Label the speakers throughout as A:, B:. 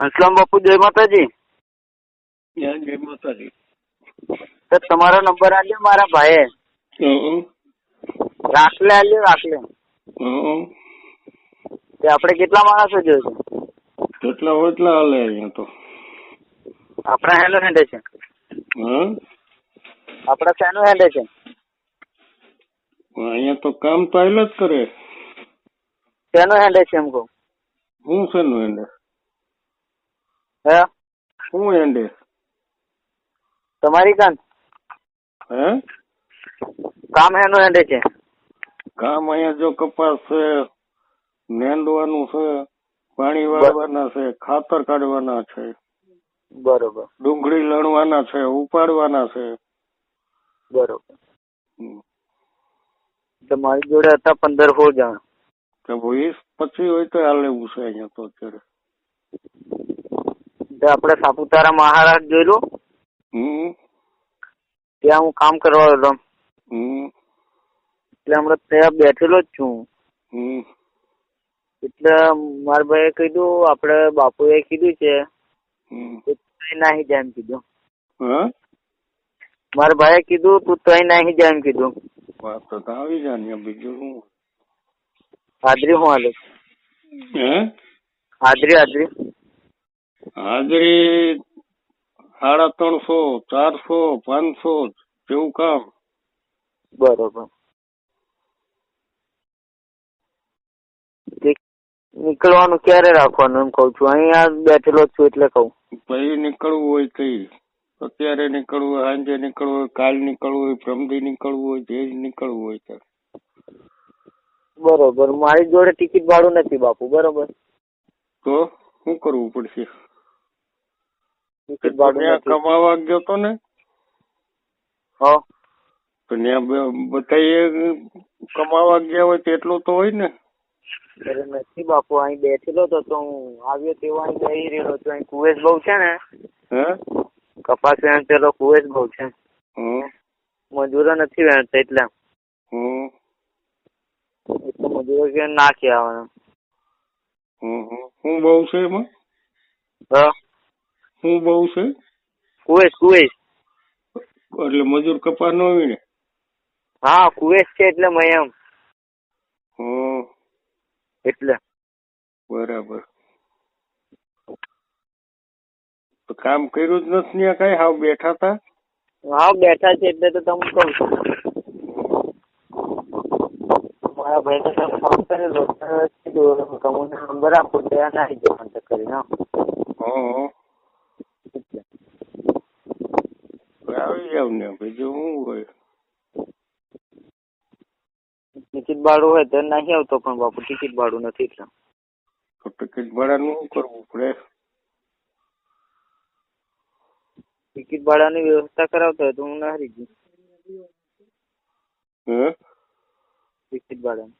A: અસલામ બાપુ જય માતાજી.
B: જય માતાજી.
A: સર તમારો નંબર આલ્યો મારા ભાઈએ? રાખલે આલ્યો રાખલે. આપણે કેટલા માણસો જોઈશે
B: કેટલા હોય એટલા હાલે અહીંયા તો.
A: આપણા હેલો હેન્ડે છે. આપણા શેનું હેન્ડે છે?
B: અહીંયા તો કામ તો જ કરે.
A: શેનું હેન્ડે છે એમ કહું?
B: હું શેનું એંડે
A: હે?
B: શું એંડે
A: તમારી કાન
B: હે?
A: કામ એનો હેન્ડે છે.
B: કામ અહીંયા જો કપાસ છે નેંદવાનું છે પાણી વાળવાના છે ખાતર કાઢવાના છે.
A: બરોબર.
B: ડુંગળી લણવાના છે ઉપાડવાના છે.
A: બરોબર.
B: હમ.
A: તો મારી જોડે હતા પંદર હો જણ.
B: વીસ પછી હોય તો હાલ એવું છે અહીંયા તો અત્યારે.
A: આપણે સાપુતારા મહારાજ
B: જોયેલું?
A: ત્યાં હું કામ કરવા હતો. એટલે હમણાં ત્યાં બેઠેલો જ છું. એટલે મારા ભાઈએ કીધું આપણે બાપુએ કીધું છે. તું નાહી જાય એમ કીધું. મારા ભાઈએ કીધું તું તઈ નાહી જાય એમ કીધું.
B: વાત તો આવી જાય બીજું શું?
A: હાજરી હું હાલે
B: હે?
A: હાજરી હાજરી.
B: હાજરી સાડા ત્રણસો ચારસો પાંચસો જેવું કામ.
A: બરોબર. નીકળવાનું ક્યારે રાખવાનું એમ કઉ છું? અહીંયા બેઠેલો છું એટલે કઉ
B: ભાઈ નીકળવું હોય કઈ અત્યારે નીકળવું હોય સાંજે નીકળવું હોય કાલ નીકળવું હોય પ્રમદી નીકળવું હોય જે નીકળવું હોય ત્યારે.
A: બરોબર. મારી જોડે ટિકિટ ભાડું નથી બાપુ બરોબર?
B: તો શું કરવું પડશે
A: ટિકિટ ભાડું
B: ત્યાં
A: નથી
B: કમાવા ગયો તો ને?
A: હા.
B: તો ત્યાં બધા કમાવા ગયા હોય તેટલું તો હોય ને?
A: અરે નથી બાપુ અહીં બેઠેલો તો તો હું આવ્યો તેવો અહીં બેહી રહ્યો તો અહીં કુવેસ બહુ છે ને?
B: હે?
A: કપાસ વેચેલો કુવેસ બહુ છે.
B: હમ.
A: મજૂરો નથી વેચતા એટલે.
B: હમ.
A: એટલે મજૂરો કે નાખી આવવાના
B: હમ. હું બહુ છે એમાં?
A: હા.
B: શું બહુ છે?
A: કુવેસ કુવેસ
B: એટલે મજૂર કપાસ નો હોય ને
A: હા કુવેસ છે એટલે
B: મયમ
A: એટલે.
B: બરાબર. કામ કર્યું જ નથી ત્યાં કઈ? હાવ બેઠા તા
A: હાવ બેઠા છે એટલે તો તમે કહું છું. મારા ભાઈ ને તમે ફોન કરેલો તમને નંબર આપો ત્યાં ના આવી જવાનું કરીને હા.
B: હં
A: એટલે.
B: તો આવી જાવ ને બીજું શું હોય.
A: ટિકિટ ભાડું હોય તો નહીં આવતો પણ બાપુ ટિકિટ ભાડું નથી એટલે
B: તો ટિકિટ ભાડાનું શું કરવું પડે?
A: ટિકિટ ભાડાની વ્યવસ્થા કરાવતો હોય તો હું ના હારી ગયું.
B: હે?
A: ટિકિટ ભાડાની.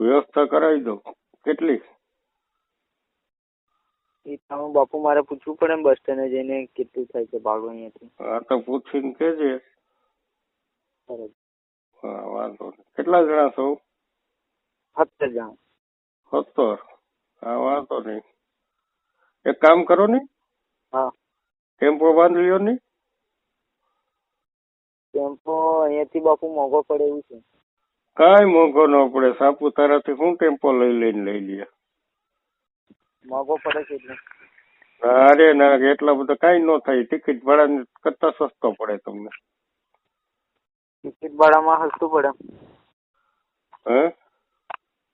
B: વ્યવસ્થા કરાવી દો. કેટલી?
A: એ તમે બાપુ મારે પૂછવું પડે ને બસ સ્ટેન્ડે જઈને કેટલું થાય છે ભાડું અહીંયાથી.
B: હા તો પૂછીને કેજે
A: બરાબર.
B: હા વાંધો નહીં. કેટલા જણા છો?
A: સત્તર જણા.
B: સત્તર? હા વાંધો નહીં. એક કામ કરો ને.
A: હા.
B: ટેમ્પો બાંધી લ્યો ને.
A: ટેમ્પો અહીંયાથી બાપુ મોંઘો પડે એવું છે.
B: કાંઈ મોંઘો ન પડે. સાપુતારાથી શું ટેમ્પો લઈ લઈને લઈ લે
A: મોંઘો પડે છે એટલે.
B: અરે ના એટલા બધા કઈ ન થાય. ટિકિટ ભાડા કરતા સસ્તો પડે તમને.
A: ટિકિટ ભાડામાં સસ્તું પડે.
B: હે?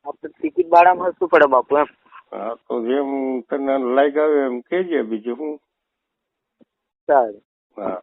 A: આપણે ટિકિટ ભાડામાં સસ્તું પડે બાપુ એમ.
B: હા તો જેમ તને લાઈક આવે એમ કેજે બીજું હું.
A: સારું.
B: હા.